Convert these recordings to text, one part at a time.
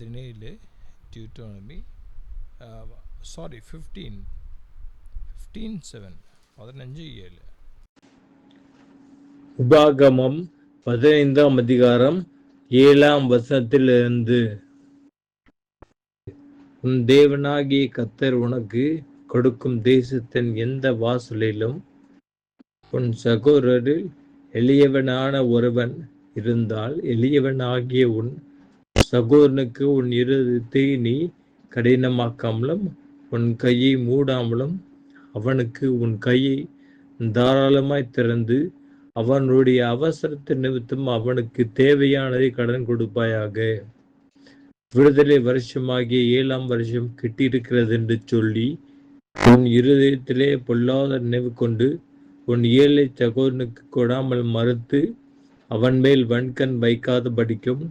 பதினேழு Deuteronomy sorry fifteen fifteen seven பதினஞ்சு ஏழு. உபாகமம் பதினைந்தாம் அதிகாரம் ஏழாம் வசனத்திலிருந்து. உன் தேவனாகிய கத்தர் உனக்கு கொடுக்கும் தேசத்தின் எந்த வாசலிலும் உன் சகோதரரில் எளியவனான ஒருவன் இருந்தால் எளியவனாகிய உன் சகோதரனுக்கு உன் இருதயத்தை நீ கடினமாக்காமலும் உன் கையை மூடாமலும் அவனுக்கு உன் கையை தாராளமாய் திறந்து அவனுடைய அவசரத்தை நிமித்தம் அவனுக்கு தேவையானதை கடன் கொடுப்பாயாக. விடுதலை வருஷமாகிய ஏழாம் வருஷம் கிட்டியிருக்கிறது என்று சொல்லி உன் இருதயத்திலே பொல்லாத நினைவு கொண்டு உன் ஏழை சகோதரனுக்கு கொடாமல் மறுத்து அவன் மேல் வன்கண் வைக்காத படிக்கும்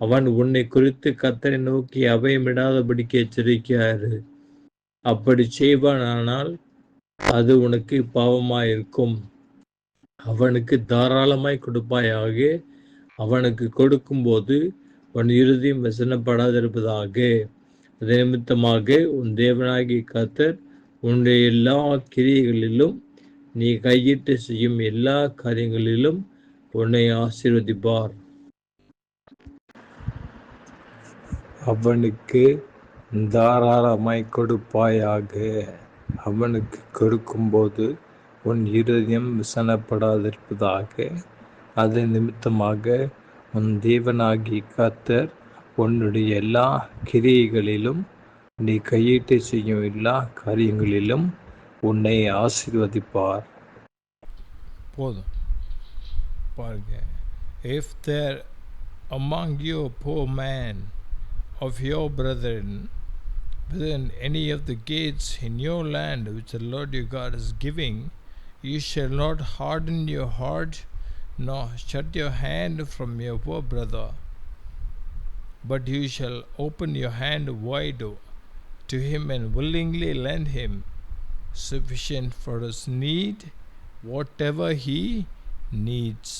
அவன் உன்னை குறித்து கத்தரை நோக்கி அபயமிடாதபடிக்கு எச்சரிக்கிறாரு அப்படி செய்வானானால் அது உனக்கு பாவமாயிருக்கும். அவனுக்கு தாராளமாய் கொடுப்பாயாக அவனுக்கு கொடுக்கும்போது உன் இறுதியும் வசனப்படாதிருப்பதாக. அது நிமித்தமாக உன் தேவனாகிய கத்தர் உன்னுடைய எல்லா கிரியைகளிலும் நீ கையிட்டு செய்யும் எல்லா காரியங்களிலும் உன்னை ஆசீர்வதிப்பார். அவனுக்கு தாராளமாய் கொடுப்பாயாக அவனுக்கு கொடுக்கும்போது உன் இருதயம் விசனப்படாதிருப்பதாக. அது நிமித்தமாக உன் தேவனாகி கத்தர் உன்னுடைய எல்லா கிரியைகளிலும் நீ கையீட்டை செய்யும் எல்லா காரியங்களிலும் உன்னை ஆசீர்வதிப்பார். போதும். பாருங்க. If there among you a of your brethren within any of the gates in your land which the Lord your God is giving, you shall not harden your heart nor shut your hand from your poor brother, but you shall open your hand wide to him and willingly lend him sufficient for his need, whatever he needs.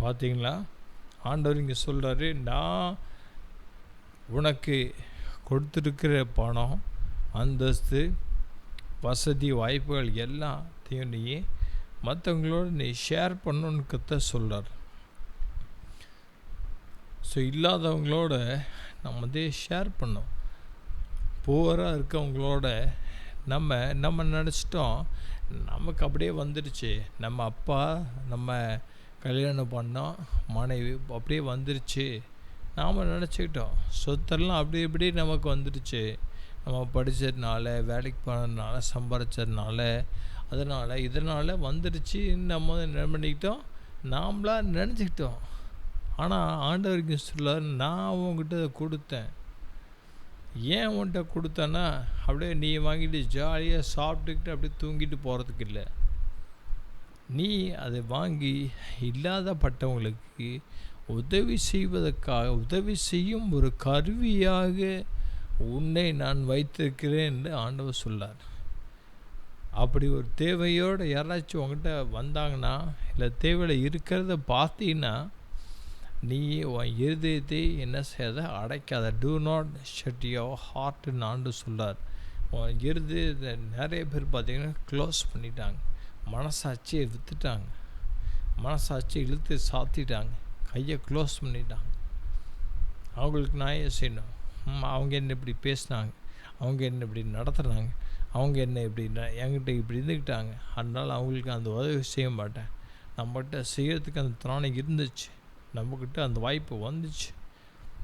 பார்த்தீங்களா ஆண்டவர் இங்கே சொல்கிறாரு நான் உனக்கு கொடுத்துருக்கிற பணம் அந்தஸ்து வசதி வாய்ப்புகள் எல்லாத்தையும் நீ மற்றவங்களோட நீ ஷேர் பண்ணணுன்னு கத்த சொல்கிறார் ஸோ இல்லாதவங்களோட நம்ம வந்து ஷேர் பண்ணோம். புவராக இருக்கவங்களோட நம்ம நம்ம நினச்சிட்டோம் நமக்கு அப்படியே வந்துடுச்சு நம்ம அப்பா நம்ம கல்யாணம் பண்ணோம் மனைவி அப்படியே வந்துருச்சு. நாம் நினச்சிக்கிட்டோம். சொத்தெல்லாம் அப்படி இப்படி நமக்கு வந்துடுச்சு. நம்ம படித்ததுனால வேலைக்கு போனதுனால சம்பாரிச்சதுனால அதனால் இதனால் வந்துடுச்சு நம்ம என்ன பண்ணிக்கிட்டோம்? நாம்ளாக நினச்சிக்கிட்டோம். ஆனால் ஆண்டவருக்கு சொல்லார் நான் அவங்ககிட்ட அதை கொடுத்தேன். ஏன் உன்கிட்ட கொடுத்தேன்னா அப்படியே நீ வாங்கிட்டு ஜாலியாக சாப்பிட்டுக்கிட்டு அப்படியே தூங்கிட்டு போகிறதுக்கு இல்லை. நீ அதை வாங்கி இல்லாதப்பட்டவங்களுக்கு உதவி செய்வதற்காக உதவி செய்யும் ஒரு கருவியாக உன்னை நான் வைத்திருக்கிறேன் என்று ஆண்டவர் சொல்லார். அப்படி ஒரு தேவையோடு யாராச்சும் உங்ககிட்ட வந்தாங்கன்னா இல்லை தேவையில் இருக்கிறத பார்த்தீங்கன்னா நீ உன் இருதயத்தை என்ன செய்யாத அடைக்காத. டூ நாட் ஷட் யோ ஹார்ட்னு ஆண்டு சொல்கிறார் உன் இருதயத்தை நிறைய பேர் பார்த்தீங்கன்னா க்ளோஸ் பண்ணிட்டாங்க. மனசாட்சியை விற்றுட்டாங்க மனசாட்சி இழுத்து சாத்திட்டாங்க. கையை க்ளோஸ் பண்ணிட்டான் அவங்களுக்கு நான் ஏன் செய்யணும் அவங்க என்ன இப்படி பேசினாங்க? அவங்க என்ன இப்படி நடத்துகிறாங்க அவங்க என்ன இப்படி என்கிட்ட இப்படி இருந்துக்கிட்டாங்க? அதனால் அவங்களுக்கு அந்த உதவி செய்ய மாட்டேன். நம்மகிட்ட செய்கிறதுக்கு அந்த திராணி இருந்துச்சு. நம்மக்கிட்ட அந்த வாய்ப்பு வந்துச்சு.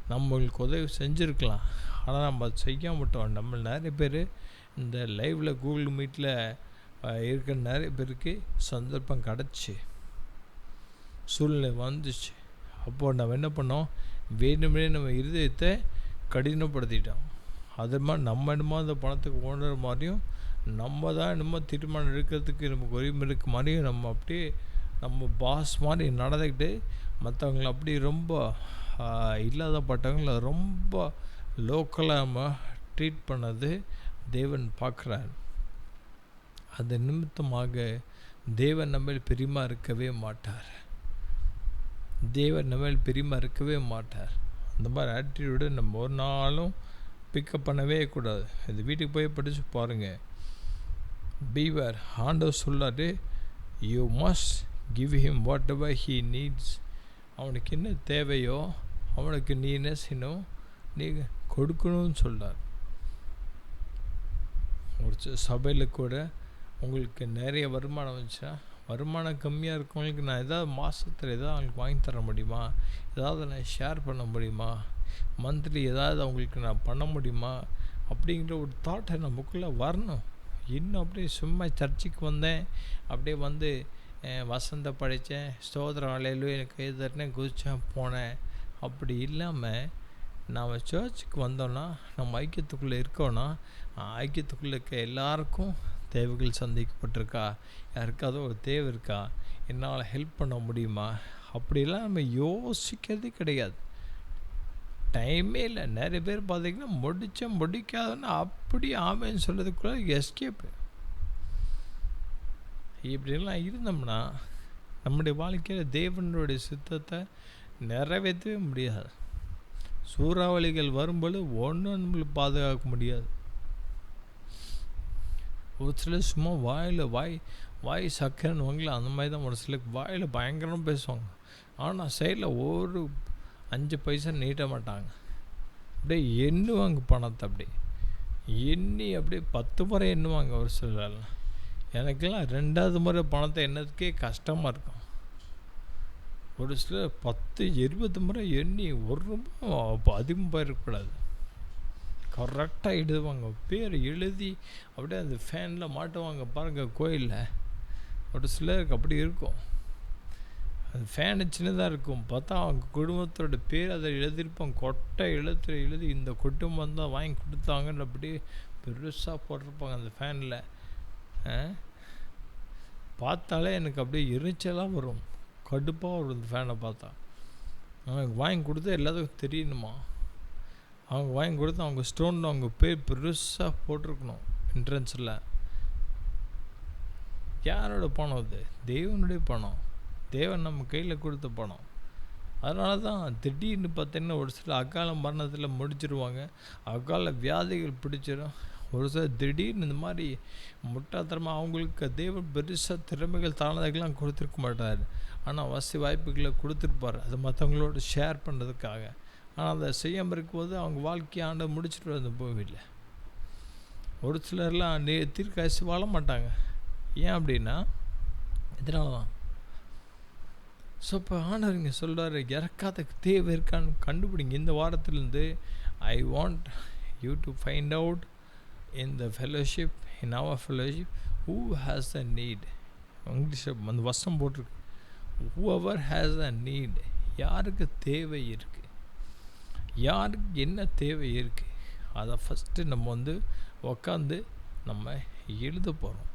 நம்மளுக்கு உதவி செஞ்சுருக்கலாம். ஆனால் நம்ம அதை செய்ய மாட்டோம் நம்ம நிறைய பேர் இந்த லைவில் கூகுள் மீட்டில் இருக்கிற நிறைய பேருக்கு சந்தர்ப்பம் கிடச்சி. சூழ்நிலை வந்துச்சு. அப்போது நம்ம என்ன பண்ணோம்? வேணுமே நம்ம இருதயத்தை கடினப்படுத்திட்டோம். அது மாதிரி நம்ம என்னமோ அந்த பணத்துக்கு ஓடுற மாதிரியும் நம்ம தான் என்னமோ தீர்மானம் எடுக்கிறதுக்கு நமக்கு உரிமை இருக்க மாதிரியும் நம்ம அப்படியே நம்ம பாஸ் மாதிரி நடந்துக்கிட்டு மற்றவங்கள அப்படி ரொம்ப இல்லாதப்பட்டவங்கள ரொம்ப லோக்கலாக நம்ம ட்ரீட் பண்ணது தேவன் பார்க்குறார். அது நிமித்தமாக தேவன் நம்ம பெரியமாக இருக்கவே மாட்டார். தேவர் நம்ம பிரியமாக இருக்கவே மாட்டார். அந்த மாதிரி ஆட்டிடியூடு நம்ம ஒரு நாளும் பிக்கப் பண்ணவே கூடாது. இது வீட்டுக்கு போய் படித்து பாருங்கள் பீவர் ஆண்டவர் சொல்லாரு you must give him whatever he needs அவனுக்கு என்ன தேவையோ அவனுக்கு நீ என்ன செய்யணும் நீ கொடுக்கணும்னு சொல்கிறார் ஒரு சபையில் கூட உங்களுக்கு நிறைய வருமானம் வந்துச்சுன்னா வருமானம் கம்மியாக இருக்கவங்களுக்கு நான் ஏதாவது மாதத்தில் ஏதாவது அவங்களுக்கு வாங்கி தர முடியுமா? ஏதாவது நான் ஷேர் பண்ண முடியுமா? மந்த்லி ஏதாவது அவங்களுக்கு நான் பண்ண முடியுமா? அப்படிங்கிற ஒரு தாட்டை நமக்குள்ளே வரணும். இன்னும் அப்படியே சும்மா சர்ச்சுக்கு வந்தேன். அப்படியே வந்து வசந்த படித்தேன். ஸ்தோத்திரம் அலையிலும் எனக்கு எதிர்னே குதித்தேன் குதிச்சேன் போனேன். அப்படி இல்லாமல் நாம் சர்ச்சுக்கு வந்தோன்னா நம்ம ஐக்கியத்துக்குள்ளே இருக்கோன்னா ஐக்கியத்துக்குள்ளே இருக்க எல்லாருக்கும் தேவைகள் சந்திக்கப்பட்டிருக்கா? யாருக்காவது ஒரு தேவை இருக்கா? என்னால் ஹெல்ப் பண்ண முடியுமா? அப்படிலாம் நம்ம யோசிக்கிறதே கிடையாது. டைமே இல்லை. நிறைய பேர் பார்த்திங்கன்னா முடிச்ச முடிக்காதன்னு அப்படி ஆமைன்னு சொல்கிறதுக்குள்ள எஸ்கேப்பு இப்படிலாம் இருந்தோம்னா நம்முடைய வாழ்க்கையில் தேவனுடைய சித்தத்தை நிறைவேற்றவே முடியாது. சூறாவளிகள் வரும்போது ஒன்றும் நம்மளுக்கு பாதுகாக்க முடியாது. ஒரு சிலர் சும்மா வாயில் வாய் வாய் சக்கரைன்னு அந்த மாதிரி தான் ஒரு சிலருக்கு வாயில் பயங்கரமாக பேசுவாங்க. ஆனால் சைடில் ஒரு அஞ்சு பைசா நீட்ட மாட்டாங்க. அப்படியே எண்ணுவாங்க பணத்தை அப்படியே. எண்ணி அப்படியே பத்து முறை எண்ணுவாங்க ஒரு சிலர்லாம். எனக்கெல்லாம் ரெண்டாவது முறை பணத்தை எண்ணதுக்கே கஷ்டமாக இருக்கும். ஒரு சிலர் பத்து இருபது முறை எண்ணி ஒரு ரொம்ப அதிகமாக இருக்கக்கூடாது கரெக்டாக எழுதுவாங்க பேர் எழுதி அப்படியே அந்த ஃபேனில் மாட்டுவாங்க பாருங்கள் கோயிலில். ஒரு சிலருக்கு அப்படி இருக்கும். அந்த ஃபேனு சின்னதாக இருக்கும். பார்த்தா அவங்க குடும்பத்தோட பேர் அதை எழுதியிருப்பாங்க. கொட்டை எழுத்து எழுதி இந்த குடும்பம் தான் வாங்கி கொடுத்தாங்கன்னு அப்படியே பெருசாக போட்டிருப்பாங்க அந்த ஃபேனில் பார்த்தாலே எனக்கு அப்படியே எரிச்சலாக வரும். கடுப்பாக வரும் இந்த ஃபேனை பார்த்தா. எனக்கு வாங்கி கொடுத்தா எல்லாத்துக்கும் தெரியணுமா? அவங்க வாங்கி கொடுத்து அவங்க ஸ்டோன் அவங்க பேர் பெருசாக போட்டிருக்கணும் என்ட்ரன்ஸில் யாரோட பணம் அது? தேவனுடைய பணம். தேவன் நம்ம கையில் கொடுத்த பணம். அதனால தான் திடீர்னு பார்த்தீங்கன்னா ஒரு சில அகால மரணத்தில் முடிச்சிருவாங்க. அகால வியாதிகள் பிடிச்சிடும் ஒரு சில திடீர்னு இந்த மாதிரி முட்டாத்தரமாக அவங்களுக்கு தேவன் பெருசாக திறமைகள் தானதைகள்லாம் கொடுத்துருக்க மாட்டார். ஆனால் வசதி வாய்ப்புகளை கொடுத்துருப்பார். அதை மற்றவங்களோட ஷேர் பண்ணுறதுக்காக ஆனால் அதை செய்யாமல் இருக்கும்போது அவங்க வாழ்க்கையை ஆண்டை முடிச்சுட்டு வந்து போவில்லை ஒரு சிலர்லாம் நே தீர்க்காசி வாழ மாட்டாங்க. ஏன் அப்படின்னா இதனால தான் ஸோ இப்போ ஆண்டவர் இங்கே சொல்கிறாரு இறக்காத தேவை இருக்கான்னு கண்டுபிடிங்க. இந்த வாரத்துலேருந்து I want you to find out in the fellowship in our fellowship who has the need English அந்த வசம் போட்டிருக்கு. ஹூவர் ஹேஸ் த நீட் யாருக்கு தேவை இருக்குது யாருக்கு என்ன தேவை இருக்குது அதை ஃபஸ்ட்டு நம்ம வந்து உக்காந்து நம்ம எழுத போகிறோம்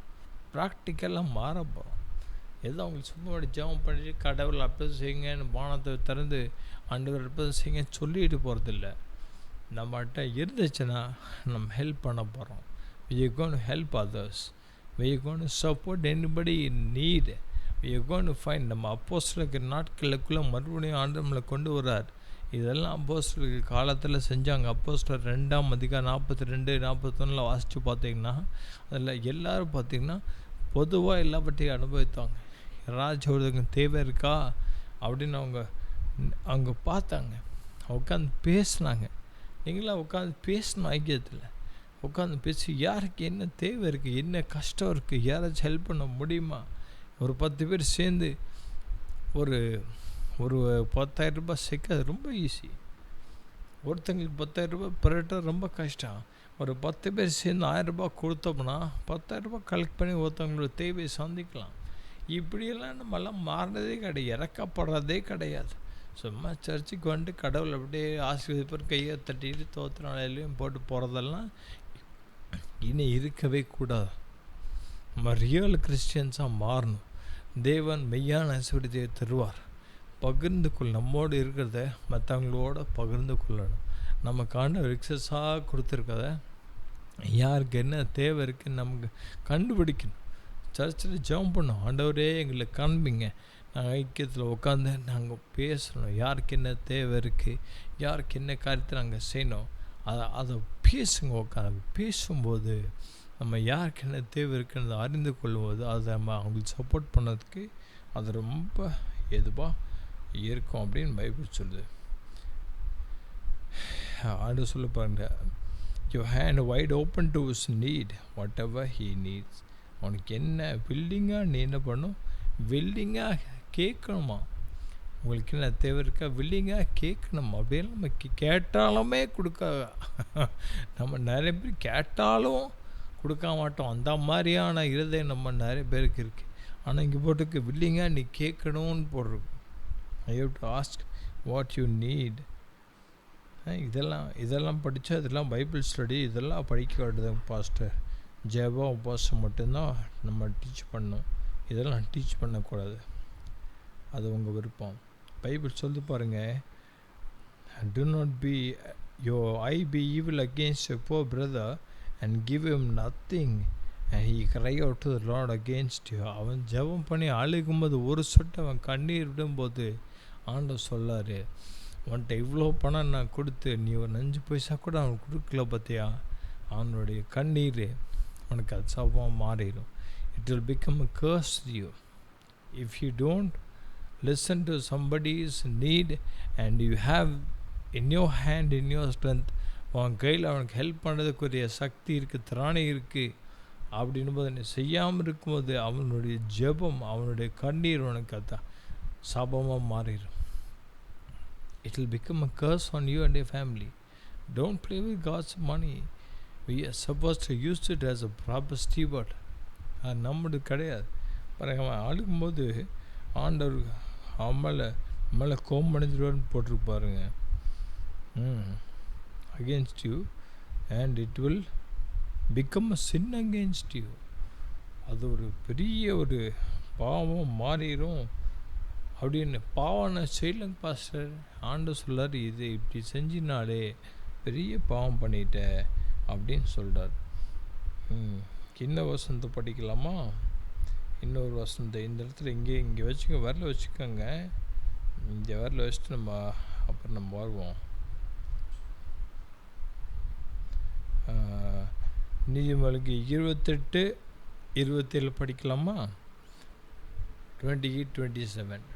ப்ராக்டிக்கலாக மாற போகிறோம் ஏதோ அவங்களுக்கு சும்மா அப்படி ஜெபம் பண்ணிட்டு கடவுள் அப்படி செய்யுங்கன்னு பானத்தை திறந்து ஆண்டவர் அப்படி செய்யுங்கன்னு சொல்லிட்டு போகிறதில்ல நம்மகிட்ட இருந்துச்சுன்னா நம்ம ஹெல்ப் பண்ண போகிறோம் we gonna help others help gonna support anybody in to support gonna find need. We are நம்ம நாட்களுக்குள்ளே மறுபடியும் ஆண்டு நம்மளை கொண்டு வர்றார். இதெல்லாம் அப்போஸ்தலருக்கு காலத்தில் செஞ்சாங்க. அப்போஸ்தலர் ரெண்டாம் அதிகம் நாற்பத்தி ரெண்டு நாற்பத்தொன்னில் வாசித்து பார்த்தீங்கன்னா அதில் எல்லோரும் பார்த்திங்கன்னா பொதுவாக எல்லா பற்றியும் அனுபவித்தாங்க. யாராச்சும் ஒருத்தங்க தேவை இருக்கா? அப்படின்னு அவங்க அவங்க பார்த்தாங்க. உட்காந்து பேசினாங்க. நீங்களாம் உட்காந்து பேசணும் ஐக்கியத்தில். உட்காந்து பேசி யாருக்கு என்ன தேவை இருக்குது என்ன கஷ்டம் இருக்குது யாராச்சும் ஹெல்ப் பண்ண முடியுமா? ஒரு பத்து பேர் சேர்ந்து ஒரு ஒரு பத்தாயிரம் ரூபாய் சேர்க்க ரொம்ப ஈஸி ஒருத்தங்களுக்கு பத்தாயிரம் ரூபாய் புரட்ட ரொம்ப கஷ்டம். ஒரு பத்து பேர் சேர்ந்து ஆயிரம் ரூபாய் கொடுத்தோம்னா பத்தாயிரம் ரூபாய் கலெக்ட் பண்ணி ஒருத்தவங்களோட தேவையை சந்திக்கலாம். இப்படியெல்லாம் நம்மெல்லாம் மாறினதே கிடையாது. இறக்கப்படுறதே கிடையாது. சும்மா சர்ச்சுக்கு வந்துட்டு கடவுள் அப்படியே ஆசீர்வதிப்பர் கையை தட்டிட்டு தோத்திர நாளையிலையும் போட்டு போகிறதெல்லாம் இனி இருக்கவே கூடாது. நம்ம ரியல் கிறிஸ்டியன்ஸாக மாறணும். தேவன் மெய்யான ஐஸ்வர்யத்தை தருவார். பகிர்ந்து கொள் நம்மோடு இருக்கிறத மற்றவங்களோட பகிர்ந்து கொள்ளணும் நமக்கான ரிக்ஸஸாக கொடுத்துருக்கத யாருக்கு என்ன தேவை இருக்குன்னு நமக்கு கண்டுபிடிக்கணும். சர்ச்சில் ஜெபம் பண்ணோம் ஆண்டவரே எங்களுக்கு காண்பிங்க. நாங்கள் ஐக்கியத்தில் உட்காந்து நாங்கள் பேசணும். யாருக்கு என்ன தேவை இருக்குது யாருக்கு என்ன காரியத்தை நாங்கள் செய்யணும்? அதை அதை பேசுங்க உட்காந்து பேசும்போது நம்ம யாருக்கு என்ன தேவை இருக்குன்னு அறிந்து கொள்ளும்போது அதை நம்ம அவங்களுக்கு சப்போர்ட் பண்ணதுக்கு அது ரொம்ப எதுவாக இருக்கும் அப்படின்னு பைபிள் சொல்லுது. ஆண்டு சொல்ல பாருங்க your hand wide open to his need whatever he needs அவனுக்கு என்ன வில்லிங்காக நீ என்ன பண்ணும் வில்லிங்காக கேட்கணுமா? உங்களுக்கு என்ன தேவை இருக்கா? வில்லிங்காக கேட்கணும். அப்படின்னு நம்ம கேட்டாலுமே கொடுக்க நம்ம நிறைய பேர் கேட்டாலும் கொடுக்க மாட்டோம். அந்த மாதிரியான இருதயம் நம்ம நிறைய பேருக்கு இருக்குது ஆனால் இங்கே போட்டுக்கு வில்லிங்காக நீ கேட்கணும்னு போட்டிருக்கு I have to ask what you need இதெல்லாம் இதெல்லாம் படித்தா இதெல்லாம் பைபிள் ஸ்டடி இதெல்லாம் படிக்க வேண்டியது பாஸ்டர் ஜெபம் உபாசம் மட்டும்தான் நம்ம டீச் பண்ணும் இதெல்லாம் டீச் பண்ணக்கூடாது. அது உங்கள் விருப்பம். பைபிள் சொல்லி பாருங்கள் do not be your eye be evil against your poor brother and give him nothing. And he cry out to the அவன் ஜெபம் பண்ணி அழுகும்போது ஒரு சொட்டு அவன் கண்ணீர் விடும்போது ஆண்டவர் சொல்லாரு உன்ட்ட இவ்வளோ பணம் நான் கொடுத்து நீ ஒரு நஞ்சு பைசா கூட அவனுக்கு கொடுக்கல பார்த்தியா அவனுடைய கண்ணீர் உனக்கு அது சாபமாக மாறிடும். It will become a curse you if you don't listen to somebody's need and you have in your hand in your strength உன் கையில் அவனுக்கு ஹெல்ப் பண்ணுறதுக்குரிய சக்தி இருக்குது திராணி இருக்குது அப்படின்னும் போது நீ செய்யாமல் இருக்கும்போது அவனுடைய ஜெபம் அவனுடைய கண்ணீர் உனக்கு அதான். சாபமாக மாறிடும் it will become a curse on you and a family don't play with God's money we are supposed to use it as a proper அது நம்மளுக்கு கிடையாது. பாருங்க அவன் அழுகும்போது ஆண்டவர் அவன் மேலே மேலே கோம்பணிஞ்சிருவார்னு போட்டிருப்பாருங்க ம். Against you and it will become a sin against you அது ஒரு பெரிய ஒரு பாவம் மாறிடும் அப்படின்னு பாவம் நான் செய்யலைங்க பாஸ்டர் ஆண்டு சொல்லார் இது இப்படி செஞ்சினாலே பெரிய பாவம் பண்ணிட்ட அப்படின்னு சொல்கிறார் இன்ன வசனத்தை படிக்கலாமா? இன்னொரு வசனத்தை. இந்த இடத்துல இங்கே இங்கே வச்சுக்க வரல வச்சுக்கோங்க. இந்த வரல வச்சுட்டு நம்ம அப்புறம் நம்ம வருவோம். நீதிமொழிக்கு இருபத்தெட்டு இருபத்தேழு படிக்கலாமா? Twenty eight twenty seven.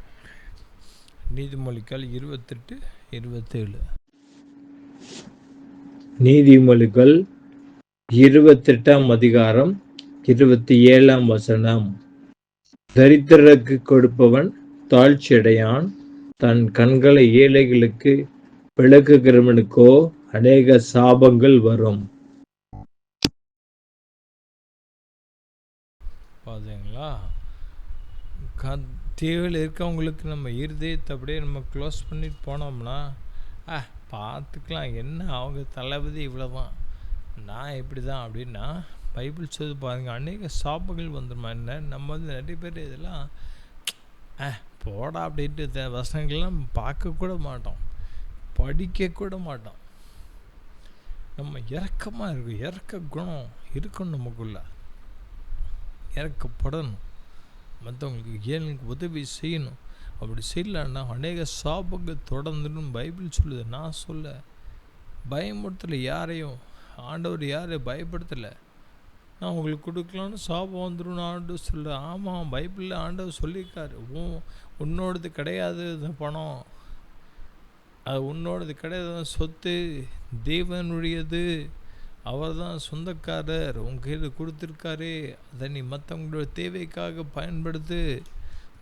நீதிமொழிகள் இருபத்தெட்டு இருபத்தேழு. நீதிமொழிகள் இருபத்தெட்டாம் அதிகாரம் இருபத்தி ஏழாம் வசனம். தரித்திரருக்கு கொடுப்பவன் தாழ்ச்சியடையான். தன் கண்களை ஏழைகளுக்கு விளக்குகிறவனுக்கோ அநேக சாபங்கள் வரும். பார்த்தீங்களா க தேவையில் இருக்கவங்களுக்கு நம்ம இருதயத்தை அப்படியே நம்ம க்ளோஸ் பண்ணிட்டு போனோம்னா ஆ பார்த்துக்கலாம் என்ன அவங்க தளபதி இவ்வளோதான் நான் இப்படி தான் அப்படின்னா பைபிள் சொல்லி பாருங்கள் அநேக சாப்புகள் வந்துருமா என்ன? நம்ம வந்து நிறைய பேர் இதெல்லாம் ஆ போடா அப்படின்ட்டு வசனங்கள்லாம் பார்க்கக்கூட மாட்டோம் படிக்க கூட மாட்டோம். நம்ம இறக்கமாக இருக்கும் இறக்க குணம் இருக்கணும் நமக்குள்ள. இறக்கப்படணும் மற்றவங்களுக்கு ஏழுக்கு உதவி செய்யணும். அப்படி செய்யலன்னா அநேக சாபங்கள் தொடர்ந்துடும். பைபிள் சொல்லுது நான் சொல்ல பயமுறுத்தலை யாரையும் ஆண்டவர் யாரையும் பயப்படுத்தலை. நான் உங்களுக்கு கொடுக்கலான்னு சாபம் வந்துடும் ஆண்டு சொல்ல ஆமாம் பைபிளில் ஆண்டவர் சொல்லியிருக்காரு. உன் உன்னோடது கிடையாது பணம். அது உன்னோடது கிடையாது சொத்து தேவனுடையது. அவர் தான் சொந்தக்காரர். உங்ககிட்ட கையில் கொடுத்துருக்காரு. அதை நீ மற்றவங்களோட தேவைக்காக பயன்படுத்து.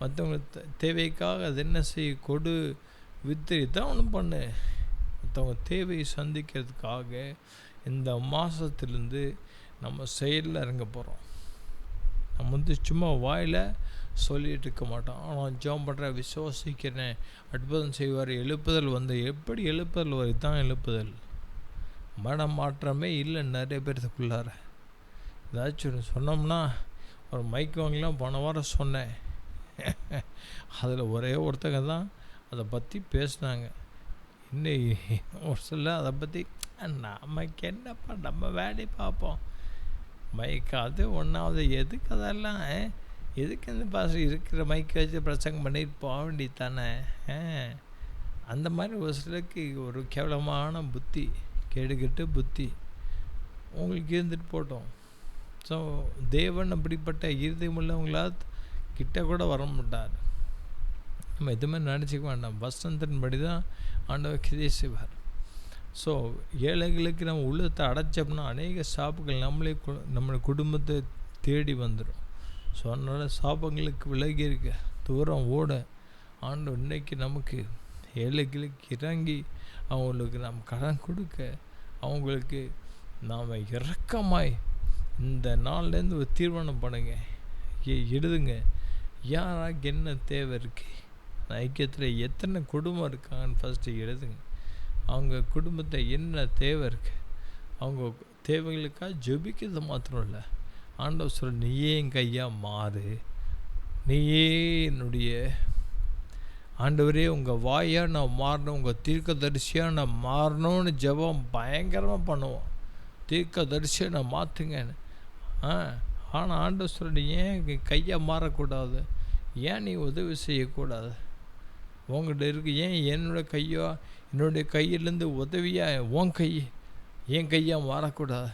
மற்றவங்க தேவைக்காக அது என்ன செய்ய கொடு வித்து தான் ஒன்றும் பண்ணு. மற்றவங்க தேவையை சந்திக்கிறதுக்காக இந்த மாதத்துலேருந்து நம்ம செயலில் இறங்க போகிறோம் நம்ம வந்து சும்மா வாயில் சொல்லிகிட்டு இருக்க மாட்டோம். ஆனால் ஜெபம் பண்ணுறேன் விசுவாசிக்கிறேன். அற்புதம் செய்வார் எழுப்புதல் வந்து எப்படி எழுப்புதல் வரை தான் எழுப்புதல். மனமாற்றமே இல்லை நிறைய பேர்த்துக்குள்ளார. ஏதாச்சும் சொன்னோம்னா ஒரு மைக் வாங்கலாம் போன வாரம் சொன்னேன். அதில் ஒரே ஒருத்தங்க தான் அதை பற்றி பேசினாங்க. இன்னும் ஒரு சில அதை பற்றி நமக்கு என்னப்பா நம்ம வேலையை பார்ப்போம். மைக் அது ஒன்றாவது எதுக்கு அதெல்லாம் எதுக்கு இந்த பாஸ்டர் இருக்கிற மைக்கை வச்சு பிரசங்கம் பண்ணிட்டு போக வேண்டியது தானே அந்த மாதிரி ஒரு சிலருக்கு ஒரு கேவலமான புத்தி. கேடுகெட்டு புத்தி. உங்களுக்கு இருந்துட்டு போட்டோம். ஸோ தேவன் அப்படிப்பட்ட இருதயம் உள்ளவங்களால் கிட்ட கூட வர மாட்டார். நம்ம எதுவுமே நினச்சிக்க வேண்டாம். வசனத்தின்படி தான் ஆண்டவர் கிதேசிவார் ஸோ ஏழைகளுக்கு நம்ம உள்ளத்தை அடைச்சோம்னா அநேக சாப்புகள் நம்மளே கு- குடும்பத்தை தேடி வந்துடும் ஸோ அதனால் சாபங்களுக்கு விலகி இருக்க தூரம் ஓட ஆண்டு இன்னைக்கு நமக்கு ஏழைகளுக்கு இறங்கி அவங்களுக்கு நாம் கடன் கொடுக்க அவங்களுக்கு நாம் இறக்கமாய் இந்த நாள்லேருந்து ஒரு தீர்மானம் பண்ணுங்க. எழுதுங்க. யாராக்கு என்ன தேவை இருக்கு? ஐக்கியத்தில் எத்தனை குடும்பம் இருக்காங்கன்னு ஃபஸ்ட்டு எழுதுங்க. அவங்க குடும்பத்தை என்ன தேவை இருக்குது அவங்க தேவைகளுக்காக ஜெபிக்கிறது மாத்திரம் இல்லை. ஆண்டவர் சொல்ல நீயே என் கையாக மாறு. நீயே என்னுடைய ஆண்டவரே உங்கள் வாயாக நான் மாறணும் உங்கள் தீர்க்கதரிசியாக நான் மாறணும்னு ஜெபம் பயங்கரமாக பண்ணுவோம். தீர்க்கதரிசியை நான் மாற்றுங்கன்னு ஆ ஆனால் ஆண்டவர் சொல்லி ஏன் கையை மாறக்கூடாது? ஏன் நீ உதவி செய்யக்கூடாது? உங்கள்கிட்ட இருக்கு ஏன் என்னோட கையோ என்னுடைய கையிலேருந்து உதவியாக உன் கை என் கையாக மாறக்கூடாது?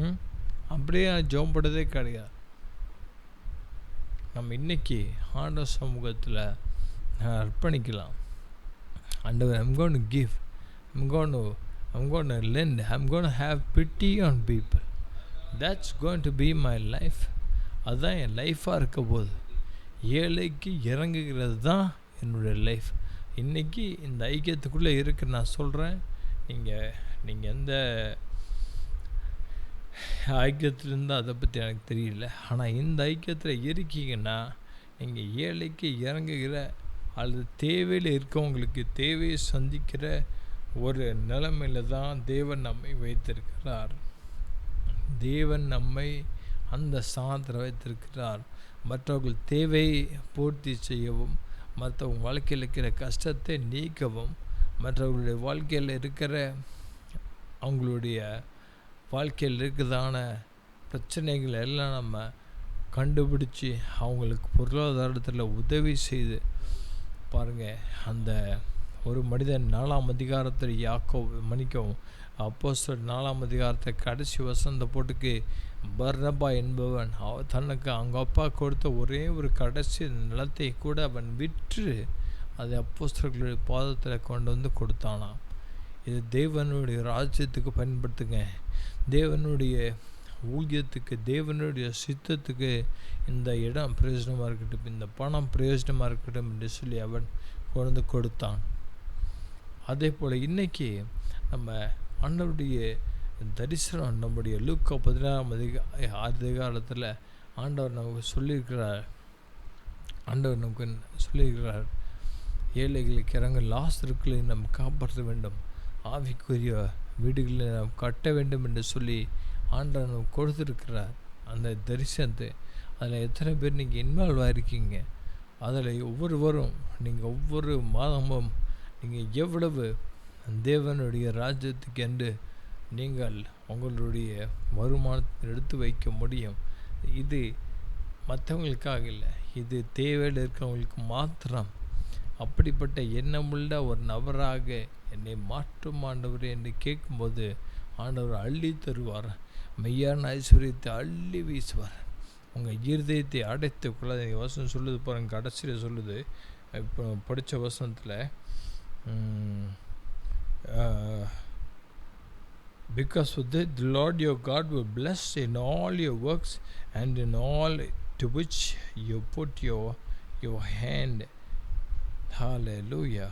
ம் அப்படியே நான் ஜெபம் பண்ணதே கிடையாது. நம்ம இன்னைக்கு ஆண்ட சமூகத்தில் அர்ப்பணிக்கலாம். ஆண்டவர் I'm gonna give I'm gonna I'm gonna lend I'm gonna have pity on people that's going to be my life அதுதான் என் லைஃப்பாக இருக்க போகுது. ஏழைக்கு இறங்குகிறது தான் என்னுடைய லைஃப் இன்றைக்கி இந்த ஐக்கியத்துக்குள்ளே இருக்கு நான் சொல்கிறேன் நீங்கள் நீங்கள் எந்த ஐக்கியத்துலேருந்து அதை பற்றி எனக்கு தெரியல. ஆனால் இந்த ஐக்கியத்தில் இருக்கீங்கன்னா நீங்கள் ஏழைக்கு இறங்குகிற அல்லது தேவையில் இருக்கவங்களுக்கு தேவையை சந்திக்கிற ஒரு நிலைமையில தான் தேவன் நம்மை வைத்திருக்கிறார். தேவன் நம்மை அந்த ஸ்தானத்தில் வைத்திருக்கிறார். மற்றவர்கள் தேவையை பூர்த்தி செய்யவும் மற்றவங்க வாழ்க்கையில் இருக்கிற கஷ்டத்தை நீக்கவும் மற்றவர்களுடைய வாழ்க்கையில் இருக்கிற அவங்களுடைய வாழ்க்கையில் இருக்கிறதான பிரச்சனைகள் எல்லாம் நம்ம கண்டுபிடிச்சி அவங்களுக்கு பொருளாதாரத்தில் உதவி செய்து பாருங்கள் அந்த ஒரு மனிதன் நாலாம் அதிகாரத்தில் யாக்கோ மன்னிக்கவும் அப்போஸ்தலர் நாலாம் அதிகாரத்தை கடைசி வசந்த போட்டுக்கு பர்னபா என்பவன் அவ தனக்கு அவங்க அப்பா கொடுத்த ஒரே ஒரு கடைசி நிலத்தை கூட அவன் விற்று அதை அப்போஸ்டர்களுடைய பாதத்தில் கொண்டு வந்து கொடுத்தானாம். இது தேவனுடைய ராஜ்யத்துக்கு பயன்படுத்துங்க. தேவனுடைய ஊழியத்துக்கு தேவனுடைய சித்தத்துக்கு இந்த இடம் பிரயோஜனமாக இருக்கட்டும் இந்த பணம் பிரயோஜனமாக இருக்கட்டும் என்று சொல்லி அவன் கொண்டு கொடுத்தான். அதே போல் இன்னைக்கு நம்ம ஆண்டவருடைய தரிசனம் நம்முடைய லூக்கா பதினாறாம் அதிக அதிகாரத்தில் ஆண்டவர் நமக்கு சொல்லியிருக்கிறார். ஆண்டவர் நமக்கு சொல்லியிருக்கிறார். ஏழைகளுக்கு இறங்க லாஸ்டர்களை நாம் காப்பாற்ற வேண்டும். ஆவிக்குரிய வீடுகளை நாம் கட்ட வேண்டும் என்று சொல்லி ஆண்டவர் கொடுத்துருக்கிறார். அந்த தரிசனத்தை. அதில் எத்தனை பேர் நீங்கள் இன்வால்வ் ஆகிருக்கீங்க அதில் ஒவ்வொருவரும் நீங்கள் ஒவ்வொரு மாதமும் நீங்கள் எவ்வளவு தேவனுடைய ராஜ்யத்துக்கு என்று நீங்கள் உங்களுடைய வருமானத்தை எடுத்து வைக்க முடியும். இது மற்றவங்களுக்காக இல்லை. இது தேவையில் இருக்கிறவங்களுக்கு மாத்திரம். அப்படிப்பட்ட எண்ணமுள்ள ஒரு நபராக என்னை மாற்றும் ஆண்டவர் என்று கேட்கும்போது ஆண்டவர் அள்ளி தருவார். மெய்யான ஐஸ்வர்யத்தை அள்ளி வீசுவார் உங்கள் இருதயத்தை அடைத்து கொள்ளாத வசனம் சொல்லுது பாருங்க கடைசியில் சொல்லுது இப்போ படித்த வசனத்தில் because with the Lord your God will bless in all your works and in all to which you put your your hand hallelujah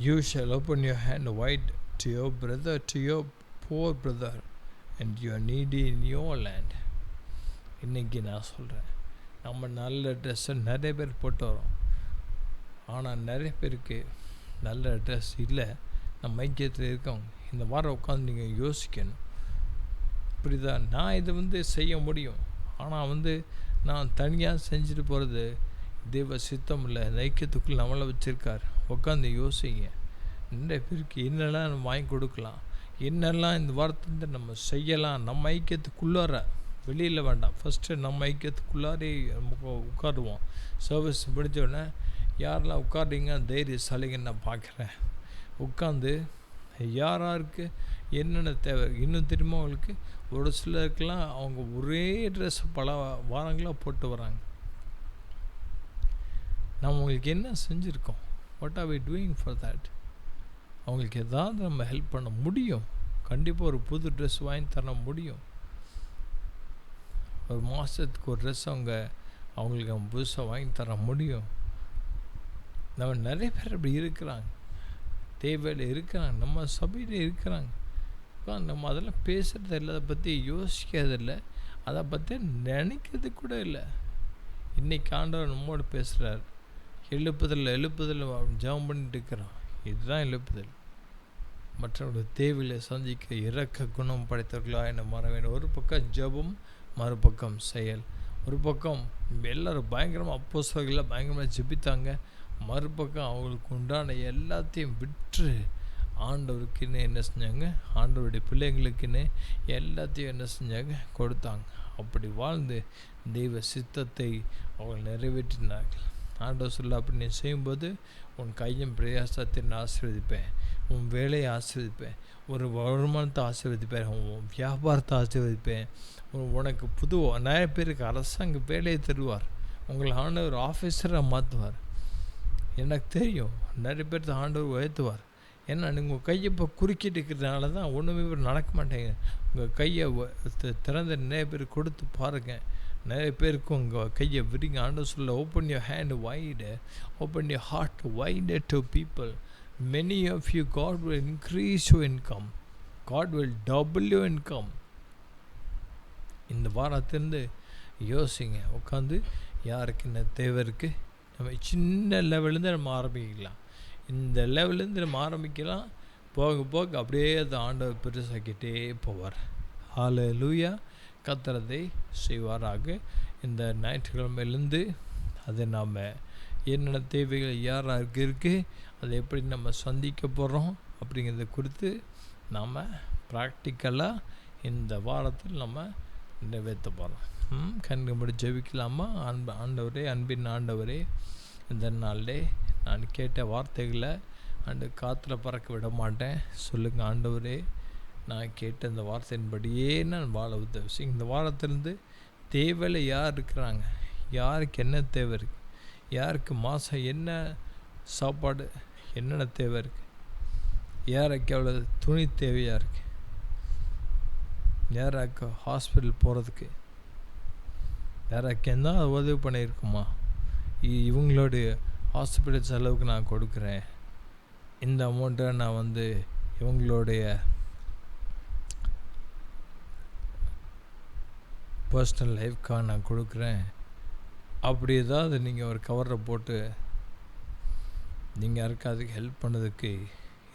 you shall open your hand wide to your brother to your poor brother, and your needy in your land. இன்னைக்கு நான் சொல்கிறேன் நம்ம நல்ல ட்ரெஸ்ஸை நிறைய பேர் போட்டு வரோம். ஆனால் நிறைய பேருக்கு நல்ல ட்ரெஸ் இல்லை. நம்ம ஐக்கியத்தில் இருக்கவங்க இந்த வாரம் உட்காந்து நீங்கள் யோசிக்கணும். புரியுதா? நான் இதை வந்து செய்ய முடியும். ஆனால் வந்து நான் தனியாக செஞ்சுட்டு போகிறது தெய்வ சித்தம் இல்லை. இந்த ஐக்கியத்துக்குள்ளே நம்மளை வச்சுருக்கார். உட்காந்து யோசிங்க. நிறைய பேருக்கு என்னெல்லாம் வாங்கி கொடுக்கலாம். என்னெல்லாம் இந்த வாரத்துலேருந்து நம்ம செய்யலாம் நம்ம ஐக்கியத்துக்குள்ளார வெளியில் வேண்டாம். ஃபஸ்ட்டு நம்ம ஐக்கியத்துக்குள்ளாரே நம்ம உட்காருவோம். சர்வீஸ் முடிஞ்சோடனே யாரெல்லாம் உட்காருறீங்க? தைரியசாலிங்கன்னு நான் பார்க்குறேன். உட்காந்து யார் யாருக்கு என்னென்ன தேவை? இன்னும் தெரியுமா அவங்களுக்கு ஒரு சிலருக்கெல்லாம் அவங்க ஒரே ட்ரெஸ் பல வாரங்களாக போட்டு வராங்க. நம்ம உங்களுக்கு என்ன செஞ்சுருக்கோம்? What are we doing for that அவங்களுக்கு ஏதாவது நம்ம ஹெல்ப் பண்ண முடியும். கண்டிப்பாக ஒரு புது ட்ரெஸ் வாங்கி தர முடியும். ஒரு மாதத்துக்கு ஒரு ட்ரெஸ் அவங்க அவங்களுக்கு அவங்க புதுசாக வாங்கி தர முடியும். நம்ம நிறைய பேர் இப்படி இருக்கிறாங்க. தேவையில் இருக்கிறாங்க. நம்ம சபையில் இருக்கிறாங்க. நம்ம அதெல்லாம் பேசுகிறது இல்லை. அதை பற்றி யோசிக்கிறதில்ல அதை பற்றி நினைக்கிறது கூட இல்லை. இன்றைக்கி ஆண்டவர் நம்மோடு பேசுகிறார் எழுப்புதல் எழுப்புதல் ஜெபம் பண்ணிட்டு இருக்கிறான். இதுதான் எழுப்புதல். மற்றவருடைய தேவைகளை சந்திக்க இறக்க குணம் படைத்தவர்களாக என்ன மாற வேண்டும். ஒரு பக்கம் ஜெபம் மறுபக்கம் செயல். ஒரு பக்கம் எல்லாரும் பயங்கரமாக அப்போ அப்போஸ்தலர்கள்லாம் பயங்கரமாக ஜெபித்தாங்க. மறுபக்கம் அவங்களுக்கு உண்டான எல்லாத்தையும் விற்று ஆண்டவருக்குன்னு என்ன செஞ்சாங்க? ஆண்டவருடைய பிள்ளைங்களுக்குன்னு எல்லாத்தையும் என்ன செஞ்சாங்க? கொடுத்தாங்க. அப்படி வாழ்ந்து தெய்வ சித்தத்தை அவங்க நிறைவேற்றினார்கள். ஆண்டவர் சொல்ல அப்படி நீ செய்யும்போது உன் கையும் பிரயாசத்தை நான் ஆசீர்வதிப்பேன். உன் வேலையை ஆசீர்வதிப்பேன். ஒரு வருமானத்தை ஆசீர்வதிப்பேன். உன் வியாபாரத்தை ஆசீர்வதிப்பேன். உனக்கு புது நிறைய பேருக்கு அரசாங்க வேலையை தருவார். உங்களை ஆண்டவர் ஆஃபீஸராக மாற்றுவார் எனக்கு தெரியும் நிறைய பேர்த்து ஆண்டவர் உயர்த்துவார். ஏன்னா நீங்கள் கையை இப்போ குறுக்கிட்டு இருக்கிறதுனால தான் ஒன்றுமே நடக்க மாட்டேங்க உங்கள் கையை திறந்த திறந்து நிறைய பேர் கொடுத்து பாருங்கள் நிறைய பேருக்கு உங்கள் கையை விரிங்க ஆண்டு சொல்ல open your hand wide open your heart wide to people many of you God will increase you income God will double you income இந்த வாரத்திலேருந்து யோசிங்க. உட்காந்து யாருக்கு என்ன தேவை இருக்குது நம்ம சின்ன லெவல்லேருந்து நம்ம ஆரம்பிக்கலாம். இந்த லெவல்லேருந்து நம்ம ஆரம்பிக்கலாம். போக போக அப்படியே அந்த ஆண்டவர் பெருசாக்கிட்டே போவார். ஹால லூயா கத்துறதை செய்வாராக. இந்த ஞாயிற்றுக்கிழமையிலேருந்து அதை நாம் என்னென்ன தேவைகள் யார் யாருக்கு இருக்குது அதை எப்படி நம்ம சந்திக்க போகிறோம் அப்படிங்கிறத குறித்து நாம் ப்ராக்டிக்கலாக இந்த வாரத்தில் நம்ம நிறைவேற்ற போகிறோம் ம் கண்கள் முடி ஜெபிக்கலாமா? அன்பு ஆண்டவரே அன்பின் ஆண்டவரே இந்த நாளிலே நான் கேட்ட வார்த்தைகளை அண்டு காற்றுல பறக்க விட மாட்டேன். சொல்லுங்கள் ஆண்டவரே. நான் கேட்ட இந்த வார்த்தையின்படியே நான் வாழ உதவி செய்யுங்க. இந்த வாரத்திலேருந்து தேவையில் யார் இருக்கிறாங்க? யாருக்கு என்ன தேவை இருக்குது யாருக்கு மாதம் என்ன சாப்பாடு என்னென்ன தேவை இருக்குது யாருக்கு எவ்வளோ துணி தேவையாக இருக்குது யாராக்கு ஹாஸ்பிட்டல் போகிறதுக்கு யாராக்கு என்ன உதவி பண்ணியிருக்குமா? இ- இவங்களுடைய ஹாஸ்பிட்டல் செலவுக்கு நான் கொடுக்குறேன். இந்த அமௌண்ட்டை நான் வந்து இவங்களுடைய பர்சனல் லைஃப்க்காக நான் கொடுக்குறேன். அப்படி ஏதாவது நீங்கள் ஒரு கவரில் போட்டு நீங்கள் யாருக்காவது ஹெல்ப் பண்ணதுக்கு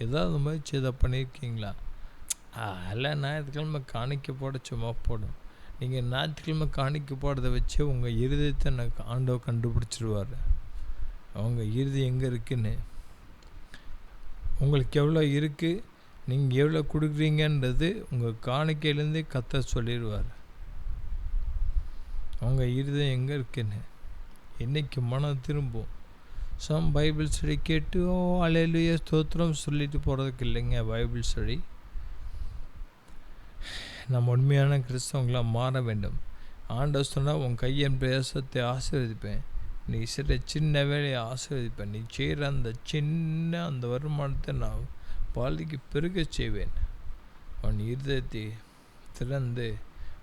ஏதாவது முயற்சி எதை பண்ணியிருக்கீங்களா எல்லாம் ஞாயிற்றுக்கிழமை காணிக்க போட சும்மா போடும். நீங்கள் ஞாயிற்றுக்கிழமை காணிக்க போடுறதை வச்சு உங்கள் இருதயத்தை எனக்கு ஆண்டோ கண்டுபிடிச்சிருவார். அவங்க இறுதி எங்கே இருக்குன்னு. உங்களுக்கு எவ்வளோ இருக்குது நீங்கள் எவ்வளோ கொடுக்குறீங்கன்றது உங்கள் காணிக்கையிலேருந்தே கத்த சொல்லிடுவார் அவங்க இருதயம் எங்கே இருக்குன்னு? என்றைக்கு மனம் திரும்பும்? சம் பைபிள் ஸ்டடி கேட்டு ஓ அலையிலேயே ஸ்தோத்திரம் சொல்லிட்டு போகிறதுக்கு இல்லைங்க பைபிள் ஸ்டடி நம்ம உண்மையான கிறிஸ்தவங்களாக மாற வேண்டும். ஆண்டவர் சொன்னால் உன் கையின் பிரயாசத்தை ஆசீர்வதிப்பேன். நீ சிற சின்ன வேலையை ஆசீர்வதிப்பேன். நீ செய்கிற அந்த சின்ன அந்த வருமானத்தை நான் பாலிக்கு பெருக செய்வேன். உன் இருதயத்தை திறந்து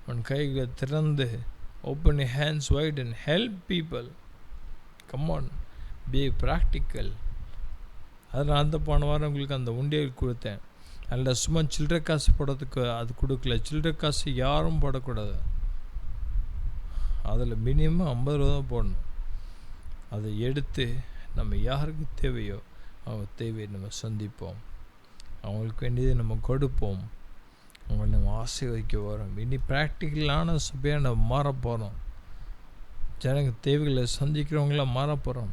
உன் கைகளை திறந்து open your hands wide and help people. Come on. Be practical. அதனால் அந்த போன வாரம் உங்களுக்கு அந்த உண்டியல் கொடுத்தேன். அதில் சும்மா சில்லற காசு போடுறதுக்கு அது கொடுக்கல. சில்லற காசு யாரும் போடக்கூடாது. அதில் மினிமம் ஐம்பது ரூபா தான் போடணும். அதை எடுத்து நம்ம யாருக்கு தேவையோ அவங்க தேவையை நம்ம சந்திப்போம். அவங்களுக்கு வேண்டியதை நம்ம கொடுப்போம். உங்களை நம்ம ஆசீர்வதிக்க வரோம். இனி ப்ராக்டிக்கலான சபையாக நம்ம மாற போகிறோம் ஜனங்க தேவைகளை சந்திக்கிறவங்களாம் மாற போகிறோம்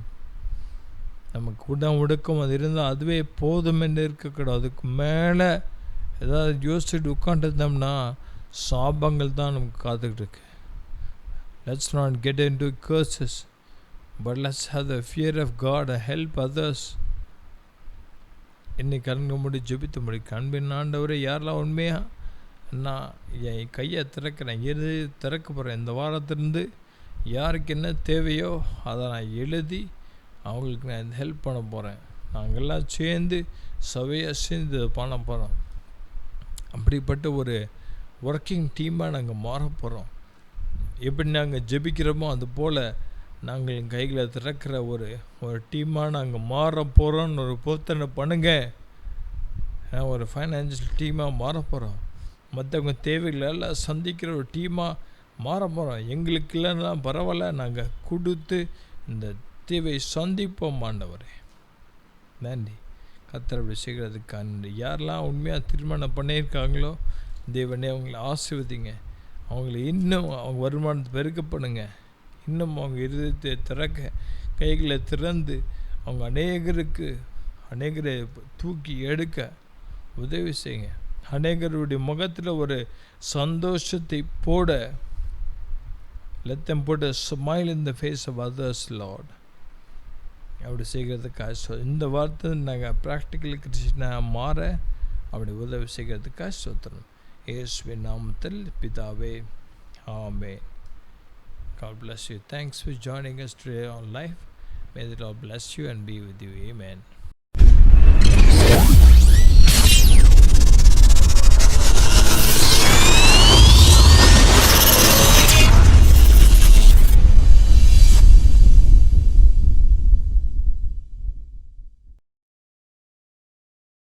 நமக்கு உடம் ஒடுக்கம் அது இருந்தால் அதுவே போதும் என்று இருக்கக்கூடாது. அதுக்கு மேலே ஏதாவது யோசிச்சுட்டு உட்காந்துருந்தோம்னா சாபங்கள் தான் நமக்கு காத்துக்கிட்டு இருக்கு. Let's not get into curses but let's have the fear of God help others இன்னைக்கு கண்க முடி ஜெபித்து முடி கண்பின் ஆண்டவரை யாரெல்லாம் உண்மையாக நான் என் கையை திறக்கிறேன் எழுதி திறக்க போகிறேன் இந்த வாரத்திலேருந்து யாருக்கு என்ன தேவையோ அதை நான் எழுதி அவங்களுக்கு நான் ஹெல்ப் பண்ண போகிறேன் நாங்கள்லாம் சேர்ந்து சவையாக சேர்ந்து பண்ண போகிறோம் அப்படிப்பட்ட ஒரு ஒர்க்கிங் டீமாக நாங்கள் மாற போகிறோம் எப்படி நாங்கள் ஜெபிக்கிறோமோ அது போல் நாங்கள் என் கைகளை திறக்கிற ஒரு ஒரு டீமாக நாங்கள் மாற போகிறோன்னு ஒரு பொருத்தனை பண்ணுங்க. ஒரு ஃபைனான்சியல் டீமாக மாற போகிறோம் மற்றவங்க தேவைகளை எல்லாம் சந்திக்கிற ஒரு டீமாக மாற போகிறோம் எங்களுக்கு இல்லைன்னா பரவாயில்ல நாங்கள் கொடுத்து இந்த தேவை சந்திப்போம் ஆண்டவரே. நன்றி. கத்தர் அப்படி செய்கிறதுக்கு நன்றி. யாரெல்லாம் உண்மையாக திருமணம் பண்ணியிருக்காங்களோ தேவனே அவங்கள ஆசிர்வதிங்க. அவங்கள இன்னும் அவங்க வருமானத்தை பெருக்கப்படுங்க இன்னும் அவங்க இருதயத்தை திறக்க கைகளை திறந்து அவங்க அநேகருக்கு அநேகரை தூக்கி எடுக்க உதவி செய்யுங்க. அநேகருடைய முகத்தில் ஒரு சந்தோஷத்தை போட let them smile in the face of others Lord அப்படி செய்கிறதுக்காக சொ இந்த வார்த்தை நாங்கள் ப்ராக்டிக்கல் கிறிஸ்டினாக மாற அப்படி உதவி செய்கிறதுக்காக சொத்தணும் இயேசுவி நாமத்தில் பிதாவே ஆமே God bless you. Thanks for joining us today on live. May the Lord bless you and be with you. Amen.